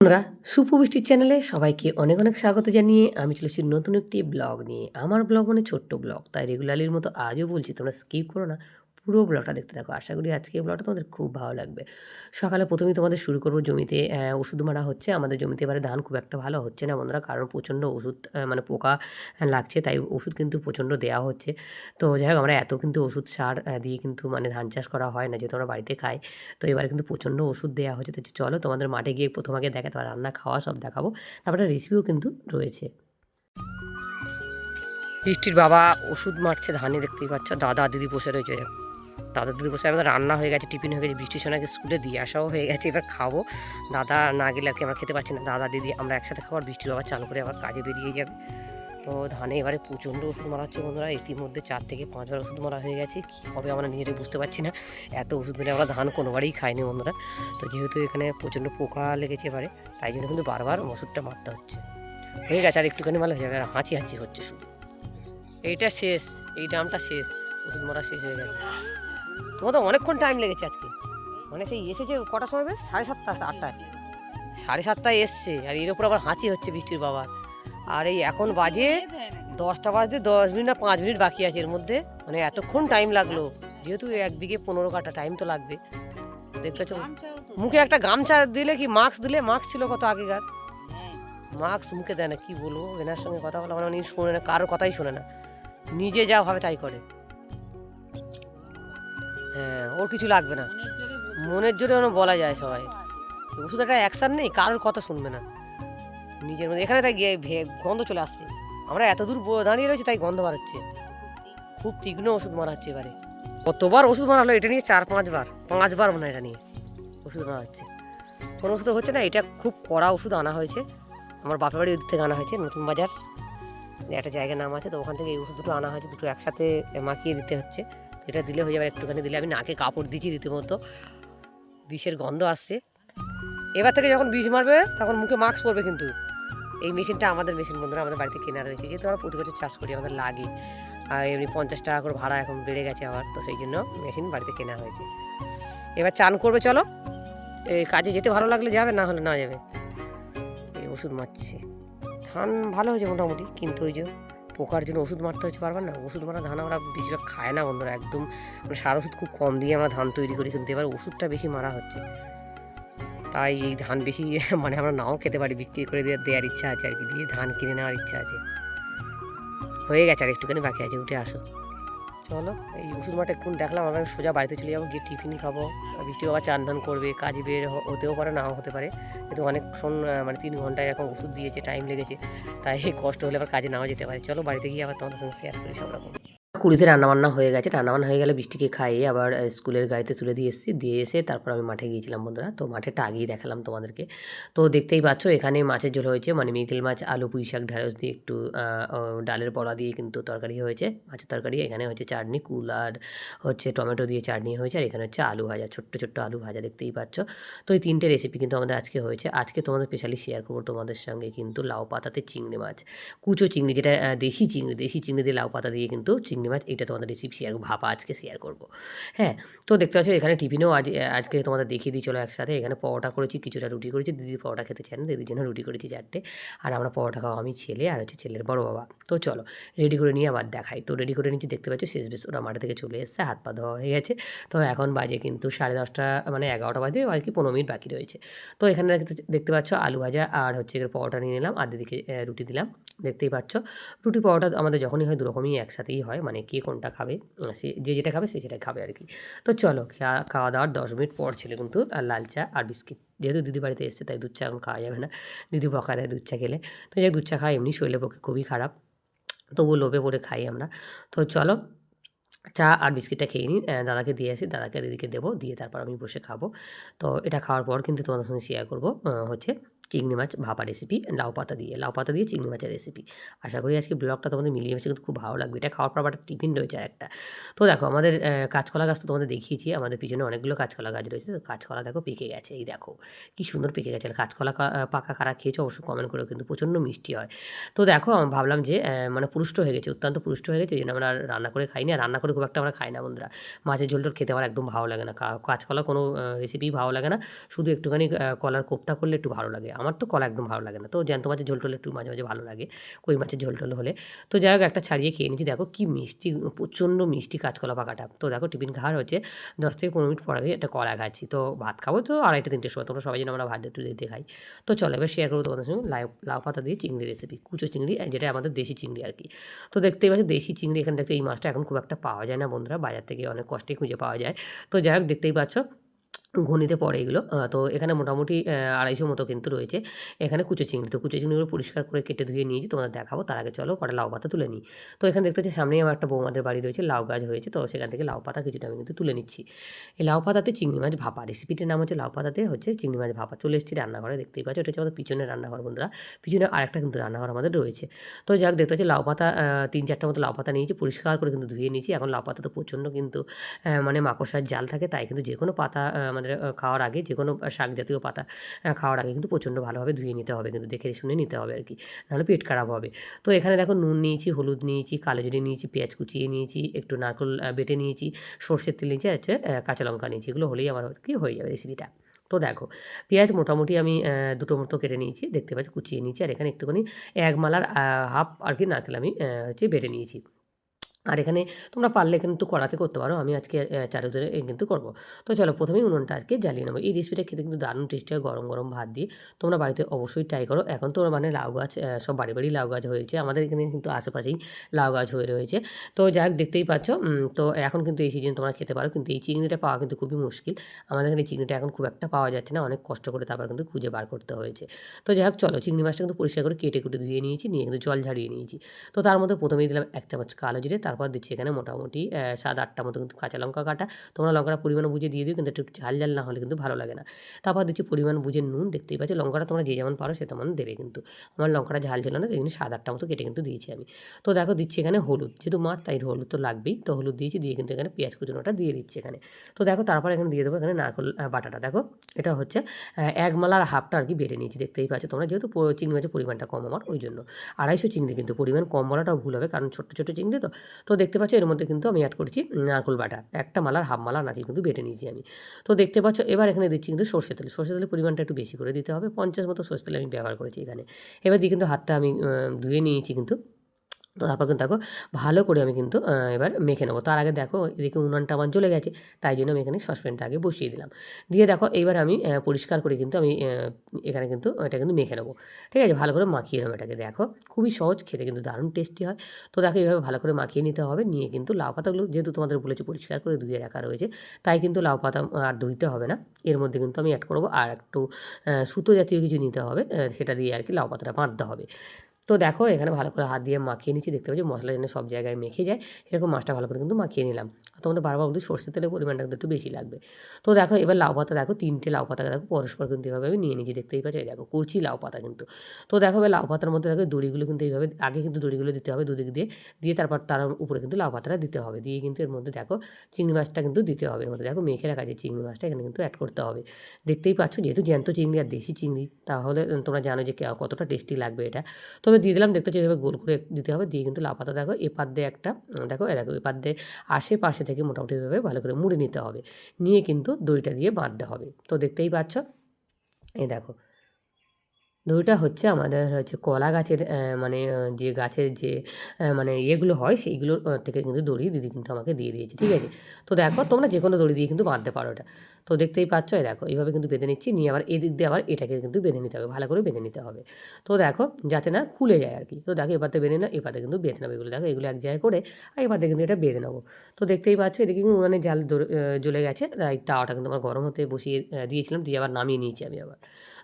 বন্ধুরা সুপবৃষ্টির চ্যানেলে সবাইকে অনেক অনেক স্বাগত জানিয়ে আমি চলেছি নতুন একটি ব্লগ নিয়ে। আমার ব্লগ মানে ছোট্ট ব্লগ, তাই রেগুলারলির মতো আজও বলছি, তোমরা স্কিপ করো না। পুরো ব্লগটা দেখতে থাকো। আশা করি আজকে এই ব্লগটা তোমাদের খুব ভালো লাগবে। সকালে প্রথমেই তোমাদের শুরু করব জমিতে ওষুধ মারা হচ্ছে। আমাদের জমিতে এবারে ধান খুব একটা ভালো হচ্ছে না বন্ধুরা, কারণ প্রচণ্ড ওষুধ মানে পোকা লাগছে, তাই ওষুধ কিন্তু প্রচণ্ড দেওয়া হচ্ছে। তো যাই হোক, আমরা এত কিন্তু ওষুধ সার দিয়ে কিন্তু মানে ধান চাষ করা হয় না, যেহেতু আমরা বাড়িতে খাই। তো এবারে কিন্তু প্রচণ্ড ওষুধ দেওয়া হচ্ছে। তো চলো তোমাদের মাঠে গিয়ে প্রথম আগে দেখা, তারপর রান্না, খাওয়া সব দেখাবো। তারপরে রেসিপিও কিন্তু রয়েছে। বৃষ্টির বাবা ওষুধ মারছে ধানে দেখতেই পাচ্ছ। দাদা, দিদি বসে রয়েছে। দাদা দিদি বসে আমাদের রান্না হয়ে গেছে, টিফিন হয়ে গেছে বৃষ্টির সময় স্কুলে দিয়ে আসাও হয়ে গেছে, এবার খাব। দাদা না গেলে আর কি আমরা খেতে পারছি না। দাদা দিদি আমরা একসাথে খাবার বৃষ্টির বাবা চান করে আবার কাজে বেরিয়ে যাবে। তো ধানে এবারে প্রচণ্ড ওষুধ মারা হচ্ছে বন্ধুরা, ইতিমধ্যে চার থেকে পাঁচবার ওষুধ মারা হয়ে গেছে। কী হবে আমরা নিজেরাই বুঝতে পারছি না। এত ওষুধ মেরে আমরা ধান কোনোবারই খাইনি বন্ধুরা। তো যেহেতু এখানে প্রচণ্ড পোকা লেগেছে এবারে, তাই জন্য কিন্তু বারবার ওষুধটা মারতে হচ্ছে। হয়ে গেছে আর একটুখানি ভালো হয়ে যাবে, আর হাঁচি হাঁচি হচ্ছে শুধু। এইটা শেষ, এই ডামটা শেষ, ওষুধ মারা শেষ হয়ে গেছে। তোমার তো অনেকক্ষণ টাইম লেগেছে আজকে। মানে সেই এসেছে কটার সময় বেশ? সাড়ে সাতটা আটটায় সাড়ে সাতটায় এসছে, আর এর উপর আবার হাঁচি হচ্ছে বৃষ্টির বাবার আর এই এখন বাজে দশটা বাজতে দশ মিনিট না পাঁচ মিনিট বাকি আছে এর মধ্যে। মানে এতক্ষণ টাইম লাগল। যেহেতু এক বিঘে পনেরো কাটা টাইম তো লাগবে। দেখতে মুখে একটা গামছা দিলে কি মাস্ক দিলে? মাস্ক ছিল কত আগেকার? মাস্ক মুখে দেয় না, কী বলব? এনার সঙ্গে কথা বলা মানে উনি শোনে না, কারোর কথাই শোনে না। নিজে যা ভাবে তাই করে। হ্যাঁ ওর কিছু লাগবে না। মনের জোরে ওরা বলা যায় সবাই। ওষুধ একটা অ্যাকশান নেই, কারোর কথা শুনবে না। নিজের মধ্যে এখানে তাই গিয়ে গন্ধ চলে আসছে। আমরা এত দূর দাঁড়িয়ে রয়েছি, তাই গন্ধ বার হচ্ছে। খুব তীক্ষ্ণ ওষুধ মারা হচ্ছে এবারে। কতবার ওষুধ মারা হলো এটা নিয়ে চার পাঁচবার পাঁচবার মনে হয় এটা নিয়ে ওষুধ মারা হচ্ছে। কোনো ওষুধ হচ্ছে না, এটা খুব কড়া ওষুধ আনা হয়েছে। আমার বাপের বাড়ি থেকে আনা হয়েছে, নতুন বাজার। একটা জায়গার নাম আছে, তো ওখান থেকে এই ওষুধ দুটো আনা হয়েছে, দুটো একসাথে মাখিয়ে দিতে হচ্ছে। এটা দিলে হয়ে যাবে একটুখানি দিলে আমি নাকে কাপড় দিচ্ছি রীতিমতো। বিষের গন্ধ আসছে। এবার থেকে যখন বিষ মারবে, তখন মুখে মাস্ক পরবে কিন্তু। এই মেশিনটা আমাদের মেশিন, বন্ধুরা, আমাদের বাড়িতে কেনা রয়েছে। যেহেতু আমরা প্রতি বছর চাষ করি, আমাদের লাগে। আর এমনি পঞ্চাশ টাকা করে ভাড়া এখন বেড়ে গেছে আবার, তো সেই জন্য মেশিন বাড়িতে কেনা হয়েছে। এবার চান করবে, চলো। এই কাজে যেতে ভালো লাগলে যাবে, না হলে না যাবে। এই ওষুধ মারছে। ধান ভালো হয়েছে মোটামুটি, কিন্তু ওই যে পোকার জন্য ওষুধ মারতে হচ্ছে, পারবেন না? ওষুধ মারা ধান আমরা বেশিরভাগ খায় না বন্ধুরা, একদম মানে সার ওষুধ খুব কম দিয়ে আমরা ধান তৈরি করি, কিন্তু এবার ওষুধটা বেশি মারা হচ্ছে। তাই এই ধান বেশি মানে আমরা নাও খেতে পারি, বিক্রি করে দিয়ে দেওয়ার ইচ্ছা আছে আর কি, দিয়ে ধান কিনে নেওয়ার ইচ্ছা আছে। হয়ে গেছে আর একটুখানি বাকি আছে, উঠে আসো। চলো, এই ওষুধ মাঠে কোন দেখলাম, আমরা সোজা বাড়িতে চলে যাব, গিয়ে টিফিন খাব। বৃষ্টি বাবা চান ধান করবে, কাজে বের হতেও পারে, নাও হতে পারে। কিন্তু অনেকক্ষণ মানে তিন ঘন্টায় এরকম ওষুধ দিয়েছে টাইম লেগেছে। তাই কষ্ট হলে আবার কাজে নাও যেতে পারে। চলো বাড়িতে গিয়ে আবার তোমাদের সঙ্গে শেয়ার করি সব রকম কুড়িতে রান্নাবান্না হয়ে গেছে। রান্নাবান্না হয়ে গেলে বৃষ্টিকে খাইয়ে আবার স্কুলের গাড়িতে তুলে দিয়ে এসেছি। দিয়ে এসে তারপর আমি মাঠে গিয়েছিলাম বন্ধুরা। তো মাঠেটা আগেই দেখালাম তোমাদেরকে। তো দেখতেই পাচ্ছ, এখানে মাছের ঝোল হয়েছে। মানে মিরকেল মাছ, আলু, পুঁই শাক ঢেঁড়স দিয়ে একটু ডালের বড়া দিয়ে কিন্তু তরকারি হয়েছে। মাছের তরকারি, এখানে হচ্ছে চাটনি, কুল আর হচ্ছে টমেটো দিয়ে চাটনি হয়েছে। আর এখানে হচ্ছে আলু ভাজা, ছোট্ট ছোট্ট আলু ভাজা, দেখতেই পাচ্ছ। তো এই তিনটে রেসিপি কিন্তু আমাদের আজকে হয়েছে। আজকে তোমাদের স্পেশালি শেয়ার করব তোমাদের সঙ্গে কিন্তু লাউ পাতাতে চিংড়ি মাছ। কুচো চিংড়ি, যেটা দেশি চিংড়ি দেশি চিংড়ি দিয়ে লাউ পাতা দিয়ে কিন্তু চিংড়ি মাছ এটা তোমাদের রেসিপি শেয়ার ভাপা আজকে শেয়ার করব। হ্যাঁ তো দেখতে পাচ্ছ এখানে টিফিনেও আজ, আজকে তোমাদের দেখিয়ে দিই, চলো একসাথে। এখানে পরোটা করেছি, কিছুটা রুটি করেছি, দিদি পরোটা খেতে চান দিদির জন্য রুটি করেছি চারটে। আর আমরা পরোটা খাওয়া, আমি ছেলে আর হচ্ছে ছেলের বড় বাবা। তো চলো রেডি করে নিয়ে আবার দেখাই। তো রেডি করে নিচ্ছি দেখতে পাচ্ছ শেষ বেশ, ওরা মাঠে থেকে চলে এসছে, হাত পা ধোয়া হয়ে গেছে। তো এখন বাজে কিন্তু সাড়ে দশটা মানে এগারোটা বাজে, আর কি পনেরো মিনিট বাকি রয়েছে। তো এখানে দেখতে- পাচ্ছ আলু ভাজা আর হচ্ছে পরোটা নিয়ে নিলাম, আর দিদিকে রুটি দিলাম। দেখতেই পাচ্ছ, রুটি, পরোটা আমাদের যখনই হয়, দুরকমই একসাথেই হয়। মানে কে কোনটা খাবে? সে, যে যেটা খাবে সে সেটা খাবে আর কি। তো চলো খাওয়া দাওয়ার দশ মিনিট পর ছিল কিন্তু লাল চা আর বিস্কিট। যেহেতু দিদি বাড়িতে এসছে, তাই দুধ চা এখন খাওয়া যাবে না। দিদি বকা দেয় দুধ চা খেলে। তো যাই দুধ চা খাওয়া এমনি শরীরের পক্ষে খুবই খারাপ। তবুও লোভে পড়ে খাই আমরা। তো চলো চা আর বিস্কিটটা খেয়ে নিন। দাদাকে দিয়ে আসি। দাদাকে দিদিকে দেবো। দিয়ে তারপর আমি বসে খাব। তো এটা খাওয়ার পর কিন্তু তোমাদের সঙ্গে শেয়ার করব। হচ্ছে চিংড়ি মাছ ভাপা রেসিপি লাউ পাতা দিয়ে। লাউ পাতা দিয়ে চিংড়ি মাছের রেসিপি আশা করি আজকে ব্লগটা তোমাদের মিলিয়ে মিশে কিন্তু খুব ভালো লাগবে। এটা খাওয়ার পর আবার টিফিন রয়েছে একটা তো দেখো, আমাদের কাঁচকলা গাছ তো তোমাদের দেখিয়েছি। আমাদের পিছনে অনেকগুলো কাঁচকলা গাছ রয়েছে। তো কাঁচকলা দেখো পেকে গেছে। এই দেখো, কি সুন্দর পেকে গেছে। আর কাঁচকলা পাকা কারা খেয়েছো অবশ্যই কমেন্ট করেও কিন্তু প্রচণ্ড মিষ্টি হয়। তো দেখো ভাবলাম যে মানে পুষ্ট হয়ে গেছে। অত্যন্ত পুষ্ট হয়ে গেছে। ওই জন্য আমরা রান্না করে খাই না আর রান্না করে খুব একটা আমরা খাই না বন্ধুরা। মাছের ঝোলটোল খেতে আমার একদম ভালো লাগে না। কাঁচকলা কোনো রেসিপি ভালো লাগে না। শুধু একটুখানি কলার কোপ্তা করলে একটু ভালো লাগে। আমার তো কলা একদম ভালো লাগে না। তো জ্যান্ত মাছের ঝোল টোল একটু মাঝে মাঝে ভালো লাগে, কই মাছের ঝোল টোল হলে। তো যাই হোক, একটা ছাড়িয়ে খেয়ে নিচ্ছি দেখো কি মিষ্টি, প্রচণ্ড মিষ্টি কাঁচকলা পাকাটা। তো দেখো টিফিন খাওয়ার হচ্ছে দশ থেকে পনেরো মিনিট পর একটা কলা খাচ্ছি। তো ভাত খাব তো আড়াইটা, তিনটের সময়। তোমরা সবাই যেন আমরা ভাত একটু দিতে খাই। তো চলো এবার শেয়ার করব তোমাদের সঙ্গে লাউ লাউ পাতা দিয়ে চিংড়ি রেসিপি কুচো চিংড়ি, যেটা আমাদের দেশি চিংড়ি আর কি। তো দেখতেই পাচ্ছি, দেশি চিংড়ি এখানে দেখতে এই মাছটা এখন খুব একটা পাওয়া যায় না বন্ধুরা, বাজার থেকে অনেক কষ্টে খুঁজে পাওয়া যায়। তো যাই হোক, দেখতেই পাচ্ছ ঘনিতে পড়ে এগুলো। তো এখানে মোটামুটি আড়াইশো মতো কিন্তু রয়েছে। এখানে কুচো চিংড়ি। তো কুচো চিংড়িগুলো পরিষ্কার করে কেটে ধুয়ে নিয়েছি তোমাদের দেখাবো। তার আগে চলো কটা লাউ পাতা তুলে নিই। তো এখানে দেখতে পাচ্ছি সামনেই আমার একটা বৌমাদের বাড়ি রয়েছে লাউ গাছ হয়েছে। তো সেখান থেকে লাউ পাতা কিছুটা আমি কিন্তু তুলে নিচ্ছি। এই লাউ পাতাতে চিংড়ি মাছ ভাপা। রেসিপিটির নাম হচ্ছে লাউ পাতাতে হচ্ছে চিংড়ি মাছ ভাপা। চলে এসেছি রান্নাঘরে দেখতেই পাচ্ছ। এটা হচ্ছে আমাদের পিছনের রান্নাঘর বন্ধুরা। পিছনে আরেকটা কিন্তু রান্নাঘর আমাদের রয়েছে। তো যাক দেখতে পাচ্ছি লাউ পাতা তিন চারটা মতো লাউ পাতা নিয়েছি পরিষ্কার করে কিন্তু ধুয়ে নিয়েছি। এখন লাউ পাতা তো প্রচণ্ড কিন্তু মানে মাকড়সার জাল থাকে তাই কিন্তু যে কোনো পাতা আহ, আমাদের খাওয়ার আগে যে কোনো শাক জাতীয় পাতা খাওয়ার আগে কিন্তু প্রচণ্ড ভালোভাবে ধুয়ে নিতে হবে, কিন্তু দেখে শুনে নিতে হবে আর কি। নাহলে পেট খারাপ হবে। তো এখানে দেখো নুন নিয়েছি, হলুদ নিয়েছি, কালো জিরে নিয়েছি, পেঁয়াজ কুচিয়ে নিয়েছি, একটু নারকেল বেটে নিয়েছি, সর্ষের তেল নিয়েছি হচ্ছে কাঁচা লঙ্কা নিয়েছি। এগুলো হলেই আমার কি হয়ে যাবে রেসিপিটা তো দেখো, পেঁয়াজ মোটামুটি আমি দুটো মতো কেটে নিয়েছি, দেখতে পাচ্ছি, কুচিয়ে নিয়েছি, আর এখানে একটুখানি এক মালার হাফ আর কি নারকেল আমি হচ্ছে বেটে নিয়েছি। আর এখানে তোমরা পারলে কিন্তু কড়াতে করতে পারো। আমি আজকে চারু ধরে কিন্তু করব। তো চলো প্রথমেই উনুনটা আজকে জ্বালিয়ে নেব। এই রেসিপিটা খেতে কিন্তু দারুণ টেস্টি হয়, গরম গরম ভাত দিয়ে। তোমরা বাড়িতে অবশ্যই ট্রাই করো। এখন তো মানে লাউ গাছ সব বাড়ি বাড়ি লাউ গাছ হয়েছে। আমাদের এখানে কিন্তু আশেপাশেই লাউ গাছ হয়ে রয়েছে। তো যাই হোক, দেখতেই পাচ্ছ তো এখন কিন্তু এই সিজন তোমরা খেতে পারো। কিন্তু এই চিংড়িটা পাওয়া কিন্তু খুবই মুশকিল। আমাদের এখানে চিংড়িটা এখন খুব একটা পাওয়া যাচ্ছে না। অনেক কষ্ট করে তারপর কিন্তু খুঁজে বার করতে হয়েছে। তো যাই হোক, চলো চিংড়ি মাছটা কিন্তু পরিষ্কার করে কেটে কুটে ধুয়ে নিয়েছি, নিয়ে কিন্তু জল ঝাড়িয়ে নিয়েছি। তো তার মধ্যে প্রথমেই দিলাম এক চামচ কালো জিরে তারপর দিচ্ছি এখানে মোটামুটি সাত, আটটা মতো কিন্তু কাঁচা লঙ্কা কাটা। তোমরা লঙ্কাটা পরিমাণ বুঝে দিয়ে দিও, কিন্তু একটু ঝাল ঝাল না হলে কিন্তু ভালো লাগে না। তারপর দিচ্ছি পরিমাণ বুঝে নুন, দেখতেই পাচ্ছি লঙ্কাটা তোমরা যে যেমন পারো সে তেমন দেবে কিন্তু। আমার লঙ্কাটা ঝাল ছিল না সেই জন্য সাত, আটটা মতো কেটে কিন্তু দিয়েছি আমি। তো দেখো দিচ্ছি এখানে হলুদ, যেহেতু মাছ তাই হলুদ তো লাগবেই, তো হলুদ দিয়েছি, দিয়ে কিন্তু এখানে পেঁয়াজ কুচুনোটা দিয়ে দিচ্ছি এখানে। তো দেখো তারপর এখানে দিয়ে দেবো এখানে নারকল বাটাটা। দেখো এটা হচ্ছে এক মালার হাফটা আর কি বেটে নিয়েছি, দেখতেই পাচ্ছ তোমরা যেহেতু চিংড়ি মাছের পরিমাণটা কম আমার, ওই জন্য। আড়াইশো চিংড়ি কিন্তু, পরিমাণ কম বলাটাও ভুল হবে, কারণ ছোট্ট ছোটো চিংড়ি তো। তো দেখতে পাচ্ছ এর মধ্যে কিন্তু আমি অ্যাড করছি নারকল বাটা। একটা মালার হাফ মালা নারকেল কিন্তু বেটে নিয়েছি আমি। তো দেখতে পাচ্ছ, এবার এখানে দিচ্ছি কিন্তু সর্ষে তেল। সর্ষে তেলের পরিমাণটা একটু বেশি করে দিতে হবে। পঞ্চাশ মতো সর্ষে তেল আমি ব্যবহার করেছি এখানে। এবার দিয়ে কিন্তু হাতটা আমি ধুয়ে নিয়েছি কিন্তু। তো তারপর কিন্তু দেখো ভালো করে আমি কিন্তু এবার মেখে নেব। তার আগে দেখো এদিকে উনানটা আমার জ্বলে গেছে, তাই জন্য আমি এখানে সসপ্যানটা আগে বসিয়ে দিলাম। দিয়ে দেখো এইবার আমি পরিষ্কার করে কিন্তু আমি এখানে কিন্তু এটা কিন্তু মেখে নেব। ঠিক আছে? ভালো করে মাখিয়ে নেব এটাকে। দেখো খুবই সহজ, খেতে কিন্তু দারুণ টেস্টি হয়। তো দেখো এইভাবে ভালো করে মাখিয়ে নিতে হবে। নিয়ে কিন্তু লাউ পাতাগুলো যেহেতু তোমাদের বলেছি পরিষ্কার করে ধুয়ে রাখা রয়েছে, তাই কিন্তু লাউ পাতা আর ধুইতে হবে না। এর মধ্যে কিন্তু আমি অ্যাড করব। আর একটু সুতো জাতীয় কিছু নিতে হবে সেটা দিয়ে আর কি লাউ পাতাটা বাঁধতে হবে। তো দেখো এখানে ভালো করে হাত দিয়ে মাখিয়ে নিচ্ছি। দেখতে পাচ্ছি মশলা যেন সব জায়গায় মেখে যায়। সেরকম মাছটা ভালো করে কিন্তু মাখিয়ে নিলাম। তোমাদের বারবার বলতে সর্ষের তেলের পরিমাণটা কিন্তু একটু বেশি লাগবে। তো দেখো এবার লাউ পাতা, দেখো তিনটে লাউ পাতা দেখো পরস্পর কিন্তু এভাবে আমি নিয়ে নিচ্ছি দেখতেই পাচ্ছি দেখো করছি লাউ পাতা কিন্তু। তো দেখো এবার লাউ পাতার মধ্যে দেখো দড়িগুলো কিন্তু এইভাবে আগে কিন্তু দড়িগুলো দিতে হবে দুদিক দিয়ে। দিয়ে তারপর তার উপরে কিন্তু লাউ পাতাটা দিতে হবে। দিয়ে কিন্তু এর মধ্যে দেখো চিংড়ি মাছটা কিন্তু দিতে হবে। এর মধ্যে দেখো মেখে রাখা যে চিংড়ি মাছটা এখানে কিন্তু অ্যাড করতে হবে। দেখতেই পাচ্ছ, যেহেতু জ্যান্ত চিংড়ি আর দেশি চিংড়ি, তাহলে তোমরা জানো যে কতটা টেস্টি লাগবে এটা। তবে দিয়ে দিলাম। দেখতে যেভাবে গোল করে দিতে হবে। দিয়ে কিন্তু লাপাতা দেখো দেখো এপার দিয়ে একটা দেখো, এ দেখো এপার দিয়ে আশেপাশে থেকে মোটামুটি এভাবে ভালো করে মুড়ে নিতে হবে। নিয়ে কিন্তু দইটা দিয়ে বাঁধতে হবে। তো দেখতেই পাচ্ছ? এই দেখো দইটা হচ্ছে আমাদের হচ্ছে কলা গাছের মানে যে গাছের যে মানে ইয়েগুলো হয় সেইগুলোর থেকে কিন্তু দড়ি দিদি কিন্তু আমাকে দিয়ে দিয়েছে, ঠিক আছে? তো দেখো, তোমরা যে কোনো দড়ি দিয়ে কিন্তু বাঁধতে পারো এটা। তো দেখতেই পাচ্ছ দেখো, এইভাবে কিন্তু বেঁধে নিচ্ছি, নিয়ে আবার এদিক দিয়ে আবার এটাকে কিন্তু বেঁধে নিতে হবে, ভালো করে বেঁধে নিতে হবে। তো দেখো, যাতে না খুলে যায় আর কি। তো দেখো, এপাতে বেঁধে না, এপাতে কিন্তু বেঁধে নেবে এগুলো। দেখো, এগুলো এক জায়গায় করে, আর এপাতে কিন্তু এটা বেঁধে নেব। তো দেখতেই পাচ্ছ, এদিকে কিন্তু উনানে জাল জ্বলে গেছে তাই তাওয়াটা কিন্তু আমার গরম হতে বসিয়ে দিয়েছিলাম, দিয়ে আবার নামিয়ে নিয়েছি আমি আবার।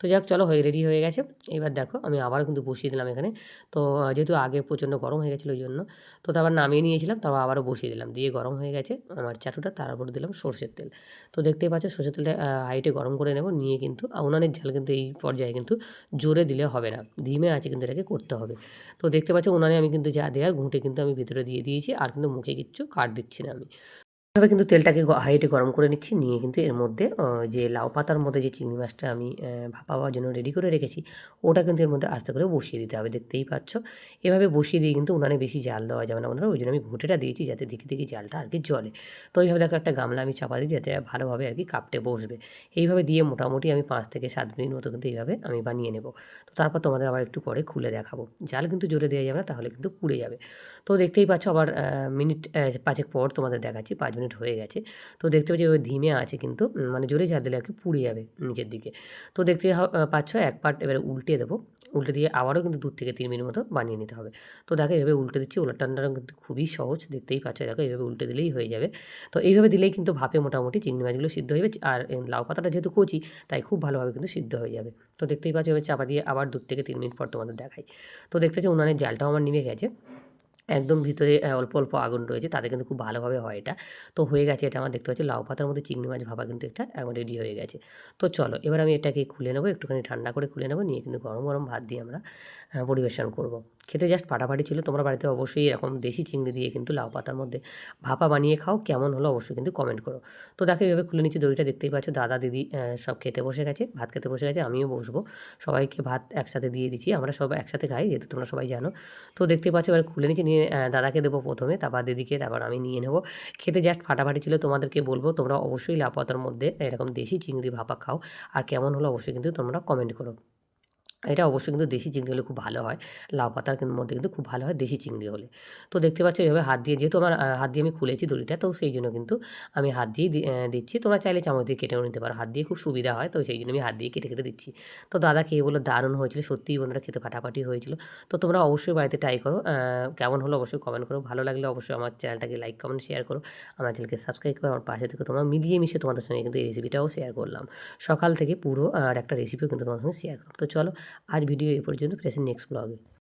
তো যাক, চলো, হয়ে, রেডি হয়ে গেছে। এবার দেখো আমি আবার কিন্তু বসিয়ে দিলাম এখানে। তো যেহেতু আগে প্রচণ্ড গরম হয়ে গেছিল ওই জন্য, তো তারপর নামিয়ে নিয়েছিলাম, তারপর আবারও বসিয়ে দিলাম। দিয়ে গরম হয়ে গেছে, আমার চাটুটা, তারপর দিলাম সর্ষের তেল। তো দেখতেই পাচ্ছ সর্ষের তেলটা হাইটে গরম করে নেব, নিয়ে কিন্তু উনানের ঝাল কিন্তু এই পর্যায়ে কিন্তু জোরে দিলে হবে না, ধিমে আছে কিন্তু এটাকে করতে হবে। তো দেখতে পাচ্ছ উনানে আমি কিন্তু যা দেওয়ার ঘুঁটে কিন্তু আমি ভিতরে দিয়ে দিয়েছি, আর কিন্তু মুখে কিচ্ছু কাট দিচ্ছি না আমি। এভাবে কিন্তু তেলটাকে হাইটে গরম করে নিচ্ছি। নিয়ে কিন্তু এর মধ্যে যে লাউ পাতার মধ্যে যে চিংড়ি মাছটা আমি ভাপাবার জন্য রেডি করে রেখেছি, ওটা কিন্তু এর মধ্যে আস্তে করে বসিয়ে দিতে হবে। দেখতেই পাচ্ছ? এভাবে বসিয়ে দিয়ে কিন্তু উনানে বেশি জাল দেওয়া যাবে না বন্ধুরা। ওই জন্য আমি ঘুঁটেটা দিয়েছি যাতে দিকে দিকে জালটা আর কি জলে তো এইভাবে দেখো একটা গামলা আমি চাপা দিই যাতে ভালোভাবে আর কি কাপটে বসবে। এইভাবে দিয়ে মোটামুটি আমি পাঁচ থেকে সাত মিনিট মতো কিন্তু এইভাবে আমি বানিয়ে নেব। তো তারপর তোমাদের আবার একটু পরে খুলে দেখাবো। জাল কিন্তু জোরে দেওয়া যাবে না, তাহলে কিন্তু পুড়ে যাবে। তো দেখতেই পাচ্ছ আবার মিনিট পাঁচেক পর তোমাদের দেখাচ্ছি। পাঁচ মিনিট হয়ে গেছে। তো দেখতে পাচ্ছি ওই ধিমে আছে কিন্তু মানে জোরে ঝাড় দিলে আর কি পুড়ে যাবে নিচের দিকে। তো দেখতে পাচ্ছ এক পার্ট এবারে উল্টে দেবো। উল্টে দিয়ে আবারও কিন্তু দু থেকে তিন মিনিট মতো বানিয়ে নিতে হবে। তো দেখো এভাবে উল্টে দিচ্ছি উল্টানটা কিন্তু খুবই সহজ, দেখতেই পাচ্ছ। দেখো এইভাবে উল্টে দিলেই হয়ে যাবে। তো এইভাবে দিলেই কিন্তু ভাপে মোটামুটি চিংড়ি মাছগুলো সিদ্ধ হয়ে যাবে, আর লাউ পাতাটা যেহেতু কচি, তাই খুব ভালোভাবে কিন্তু সিদ্ধ হয়ে যাবে। তো দেখতেই পাচ্ছ এবার চাপা দিয়ে আবার দু থেকে তিন মিনিট পর তোমাদের দেখাই। তো দেখতে পাচ্ছ উনানের জালটাও আমার নেমে গেছে। একদম ভিতরে অল্প অল্প আগুন রয়েছে, তাতে কিন্তু খুব ভালোভাবে হয় এটা। তো হয়ে গেছে এটা আমার দেখতে পাচ্ছি, লাউ পাতার মধ্যে চিংড়ি মাছ ভাবা কিন্তু একটা এখন রেডি হয়ে গেছে। তো চলো, এবার আমি এটাকে খুলে নেব, একটুখানি ঠান্ডা করে খুলে নেব, নিয়ে কিন্তু গরম গরম ভাত দিয়ে আমরা পরিবেশন করব। খেতে জাস্ট ফাটাফাটি ছিল। তোমরা বাড়িতে অবশ্যই এরকম দেশি চিংড়ি দিয়ে কিন্তু লাউ পাতার মধ্যে ভাপা বানিয়ে খাও, কেমন হলো অবশ্যই কিন্তু কমেন্ট করো। তো দেখো এভাবে খুলে নিচ্ছি দড়িটা, দেখতেই পাচ্ছ দাদা, দিদি সব খেতে বসে গেছে, ভাত খেতে বসে গেছে, আমিও বসবো। সবাইকে ভাত একসাথে দিয়ে দিচ্ছি, আমরা সবাই একসাথে খাই, যেহেতু তোমরা সবাই জানো। তো দেখতে পাচ্ছ এবার খুলে নিচ্ছি, নিয়ে দাদাকে দেবো প্রথমে, তারপর দিদিকে, তারপর আমি নিয়ে নেব। খেতে জাস্ট ফাটাফাটি ছিল, তোমাদেরকে বলব, তোমরা অবশ্যই লাউ পাতার মধ্যে এরকম দেশি চিংড়ি ভাপা খাও, আর কেমন হলো অবশ্যই কিন্তু তোমরা কমেন্ট করো। এটা অবশ্যই কিন্তু দেশি চিংড়ি হলে খুব ভালো হয়। লাউ পাতার কিন্তু মধ্যে কিন্তু খুব ভালো হয় দেশি চিংড়ি হলে। তো দেখতে পাচ্ছ এইভাবে হাত দিয়ে, যেহেতু আমার হাত দিয়ে আমি খুলেছি দড়িটা, তো সেই জন্য কিন্তু আমি হাত দিয়েই দিচ্ছি। তোমরা চাইলে চামচ দিয়ে কেটেও নিতে পারো। হাত দিয়ে খুব সুবিধা হয়, তো সেই জন্য আমি হাত দিয়ে কেটে কেটে দিচ্ছি। তো দাদা খেয়ে বলে দারুণ হয়েছিল, সত্যিই বন্ধুরা খেতে ফাটাফাটি হয়েছিল। তো তোমরা অবশ্যই বাড়িতে ট্রাই করো। কেমন হলো অবশ্যই কমেন্ট করো। ভালো লাগলে অবশ্যই আমার চ্যানেলটাকে লাইক কমেন্ট শেয়ার করো। আমার চ্যানেলকে সাবস্ক্রাইব করো আমার পাশে থেকে। তোমরা মিলিয়ে মিশে তোমাদের সঙ্গে কিন্তু এই রেসিপিটাও শেয়ার করলাম। সকাল থেকে পুরো, আর একটা রেসিপিও কিন্তু তোমাদের সঙ্গে শেয়ার করো তো চলো আজ ভিডিও এই পর্যন্ত প্রেসেন্ট নেক্সট ব্লগে